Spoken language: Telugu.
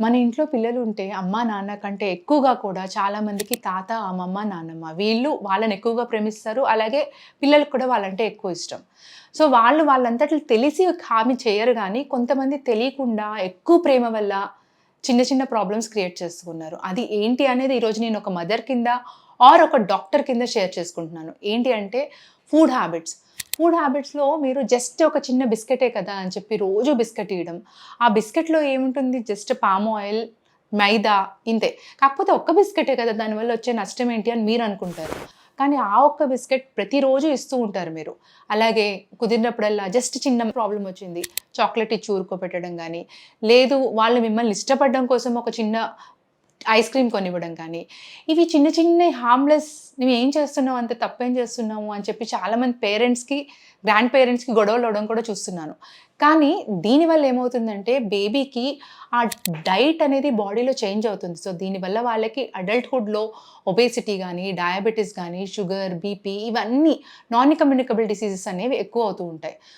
మన ఇంట్లో పిల్లలు ఉంటే అమ్మ నాన్న కంటే ఎక్కువగా కూడా చాలామందికి తాత అమ్మమ్మ నాన్నమ్మ వీళ్ళు వాళ్ళని ఎక్కువగా ప్రేమిస్తారు. అలాగే పిల్లలకు కూడా వాళ్ళంటే ఎక్కువ ఇష్టం. సో వాళ్ళు వాళ్ళంతట్లు తెలిసి హామీ చేయరు కానీ కొంతమంది తెలియకుండా ఎక్కువ ప్రేమ వల్ల చిన్న చిన్న ప్రాబ్లమ్స్ క్రియేట్ చేసుకున్నారు అది ఏంటి అనేది ఈరోజు నేను ఒక మదర్ కింద ఆర్ ఒక డాక్టర్ కింద షేర్ చేసుకుంటున్నాను. ఏంటి అంటే ఫుడ్ హ్యాబిట్స్ ఫుడ్ హ్యాబిట్స్లో మీరు జస్ట్ ఒక చిన్న బిస్కెటే కదా అని చెప్పి రోజు బిస్కెట్ ఇవ్వడం ఆ బిస్కెట్లో ఏముంటుంది? జస్ట్ పామ్ ఆయిల్ మైదా ఇంతే. కాకపోతే ఒక్క బిస్కెటే కదా దానివల్ల వచ్చే నష్టం ఏంటి అని మీరు అనుకుంటారు. కానీ ఆ ఒక్క బిస్కెట్ ప్రతిరోజు ఇస్తూ ఉంటారు మీరు. అలాగే కుదిరినప్పుడల్లా జస్ట్ చిన్న ప్రాబ్లం వచ్చింది. చాక్లెట్ ఇచ్చి ఊరుకోపెట్టడం కానీ లేదు వాళ్ళు మిమ్మల్ని ఇష్టపడడం కోసం ఒక చిన్న ఐస్ క్రీమ్ కొనివ్వడం కానీ. ఇవి చిన్న చిన్న హార్మ్లెస్ నువ్వు ఏం చేస్తున్నావు? అంత తప్పేం చేస్తున్నావు? అని చెప్పి చాలామంది పేరెంట్స్కి గ్రాండ్ పేరెంట్స్కి గొడవలు అవడం కూడా చూస్తున్నాను. కానీ దీనివల్ల ఏమవుతుందంటే బేబీకి ఆ డైట్ అనేది బాడీలో చేంజ్ అవుతుంది. సో దీనివల్ల వాళ్ళకి అడల్ట్హుడ్లో ఒబేసిటీ కానీ డయాబెటీస్ కానీ షుగర్ బీపీ ఇవన్నీ నాన్ కమ్యూనికబుల్ డిసీజెస్ అనేవి ఎక్కువ అవుతూ ఉంటాయి.